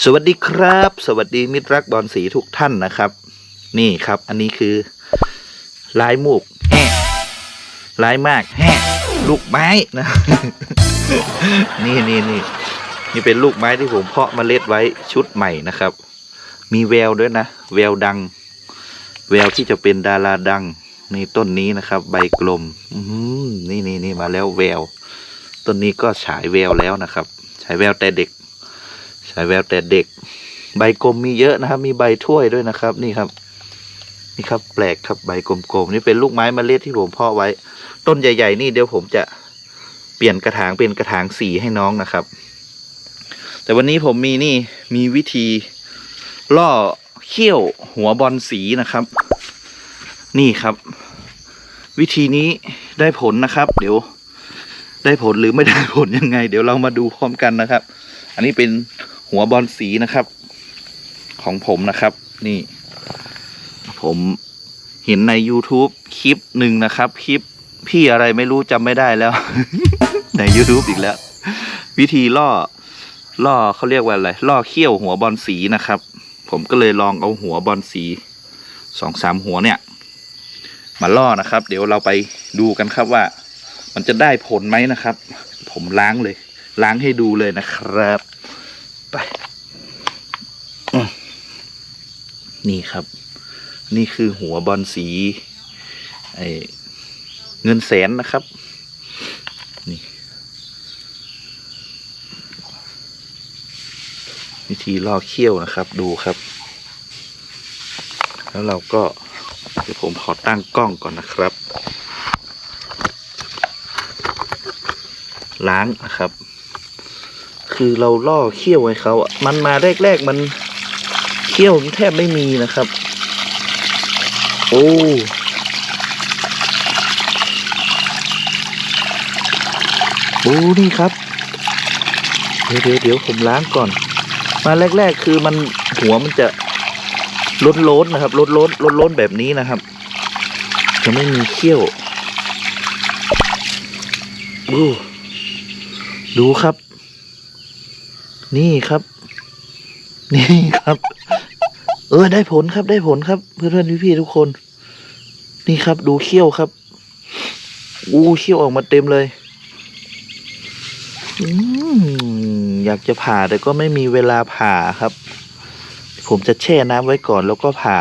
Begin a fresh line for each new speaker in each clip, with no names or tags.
สวัสดีครับ สวัสดีมิตรรักบอลสีทุกท่านนะครับ นี่ครับ อันนี้คือลายมูกแห่ลายมากแห่ลูกไม้นะ นี่นี่นี่นี่เป็นลูกไม้ที่ผมเพาะเมล็ดไว้ชุดใหม่นะครับ มีแววด้วยนะแววดัง แววที่จะเป็นดาราดังในต้นนี้นะครับ ใบกลมนี่นี่นี่มาแล้วแวว ต้นนี้ก็ฉายแววแล้วนะครับ ฉายแววแต่เด็ก ฉายแววแต่เด็ก ใบกลมมีเยอะนะครับ มีใบถ้วยด้วยนะครับ นี่ครับ นี่ครับ แปลกครับใบกลมๆนี่เป็นลูกไม้เมล็ดที่ผมเพาะไว้ ต้นใหญ่ ๆ นี่เดี๋ยวผมจะเปลี่ยนกระถางเป็นกระถางสีให้น้องนะครับ แต่วันนี้ผมมีนี่มีวิธีล่อเขี้ยวหัวบอลสีนะครับ นี่ครับ วิธีนี้ได้ผลนะครับ เดี๋ยวได้ผลหรือไม่ได้ผลยังไง เดี๋ยวเรามาดูพร้อมกันนะครับ อันนี้เป็น หัวบอลสีนะครับ ของผมนะครับ นี่ ผมเห็นใน YouTube คลิปหนึ่งนะครับ คลิปพี่อะไรไม่รู้จำไม่ได้แล้ว ใน YouTube อีกแล้ว วิธีล่อ ล่อเขาเรียกว่าอะไร ล่อเขี้ยวหัวบอลสีนะครับ ผมก็เลยลองเอาหัวบอลสีสองสามหัวเนี่ย มาล่อนะครับ เดี๋ยวเราไปดูกันครับว่า มันจะได้ผลไหมนะครับ ผมล้างเลย ล้างให้ดูเลยนะครับ ไปอืม นี่ครับ นี่คือหัวบอลสีเงินแสนนะครับนี่วิธีลอกเขี้ยวนะครับดูครับ แล้วเราก็เดี๋ยวผมขอตั้งกล้องก่อนนะครับ ล้างนะครับ คือเราล่อเขี้ยวให้เขาอะมันมาแรกๆมัน เขี้ยวแทบไม่มีนะครับ โอ้โอ้นี่ครับ เดี๋ยวเดี๋ยวเดี๋ยวผมล้างก่อน มาแรก ๆ คือมันหัวมันจะล้นล้นนะครับล้นล้นล้นล้นแบบนี้นะครับ จะไม่มีเขี้ยวดูดูครับ นี่ครับ นี่ครับ เออได้ผลครับได้ผลครับ เพื่อนเพื่อนพี่ๆทุกคน นี่ครับดูเขี้ยวครับอู้เขี้ยวออกมาเต็มเลยอือยากจะผ่าแต่ก็ไม่มีเวลาผ่าครับ ผมจะแช่น้ำไว้ก่อนแล้วก็ผ่า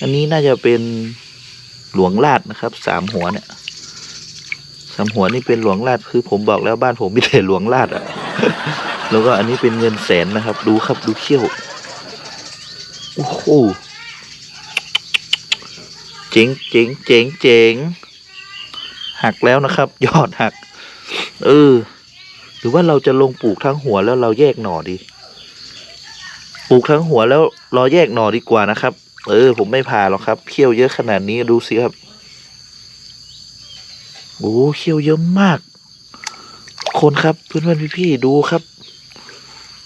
อันนี้น่าจะเป็นหลวงลาดนะครับสามหัวเนี่ยสามหัวนี่เป็นหลวงลาดคือผมบอกแล้วบ้านผมมีแต่หลวงลาดอะแล้วก็อันนี้เป็นเงินแสนนะครับ ดูครับดูเขี้ยว โอ้โหเจ๋งเจ๋งเจ๋งเจ๋งหักแล้วนะครับ ยอดหัก เออ หรือว่าเราจะลงปลูกทั้งหัวแล้วเราแยกหน่อดี ปลูกทั้งหัวแล้วรอแยกหน่อดีกว่านะครับ เออ ผมไม่ผ่าหรอกครับเขี้ยวเยอะขนาดนี้ดูสิครับโอ้เขี้ยวเยอะมาก คนครับเพื่อนๆพี่ๆดูครับ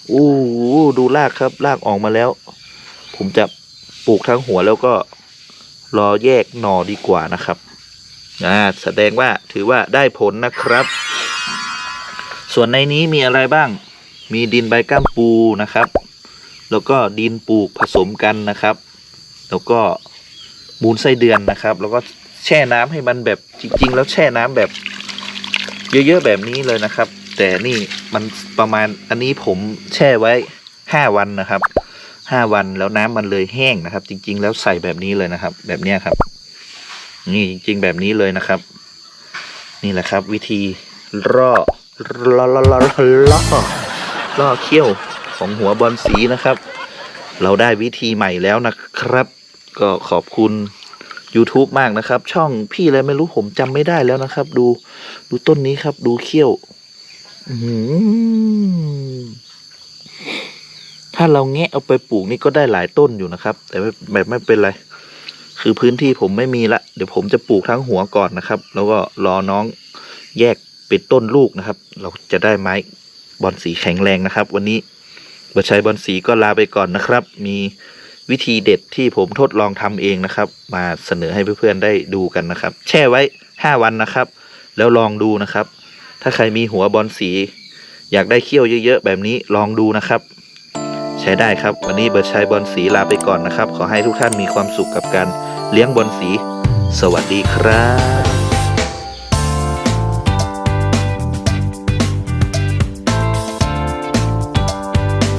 โอ้โหดูรากครับรากออกมาแล้ว ผมจะปลูกทั้งหัวแล้วก็รอแยกหน่อดีกว่านะครับอ่าแสดงว่าถือว่าได้ผลนะครับ ส่วนในนี้มีอะไรบ้าง มีดินใบก้ามปูนะครับ แล้วก็ดินปลูกผสมกันนะครับ แล้วก็มูลไส้เดือนนะครับ แล้วก็แช่น้ำให้มันแบบจริง ๆ แล้วแช่น้ำแบบเยอะๆแบบนี้เลยนะครับ แต่นี่มันประมาณอันนี้ผมแช่ไว้ห้าวันนะครับ ห้าวันแล้วน้ำมันเลยแห้งนะครับ จริง ๆ แล้วใส่แบบนี้เลยนะครับ แบบเนี้ยครับ นี่จริง ๆ แบบนี้เลยนะครับ นี่แหละครับ วิธีร่ล่อล่อล่อล่อล่อล่อเขี้ยวของหัวบอลสีนะครับ เราได้วิธีใหม่แล้วนะครับ ก็ขอบคุณ YouTube มากนะครับ ช่องพี่อะไรไม่รู้ผมจำไม่ได้แล้วนะครับ ดูดูต้นนี้ครับ ดูเขี้ยว อื้อหือ ถ้าเราแงะเอาไปปลูกนี่ก็ได้หลายต้นอยู่นะครับ แต่แบบไม่เป็นไร คือพื้นที่ผมไม่มีละ เดี๋ยวผมจะปลูกทั้งหัวก่อนนะครับ แล้วก็รอน้องแยกเป็นต้นลูกนะครับ เราจะได้ไม้บอลสีแข็งแรงนะครับ วันนี้บัชัยบอลสีก็ลาไปก่อนนะครับ มีวิธีเด็ดที่ผมทดลองทำเองนะครับ มาเสนอให้เพื่อนๆได้ดูกันนะครับ แช่ไว้ห้าวันนะครับ แล้วลองดูนะครับ ถ้าใครมีหัวบอลสี อยากได้เขี้ยวเยอะ ๆ แบบนี้ลองดูนะครับ ช้ได้ครับ วันนี้เบิร์ดชัยบอลสีลาไปก่อนนะครับ ขอให้ทุกท่านมีความสุขกับการเลี้ยงบอลสี สวัสดีครับ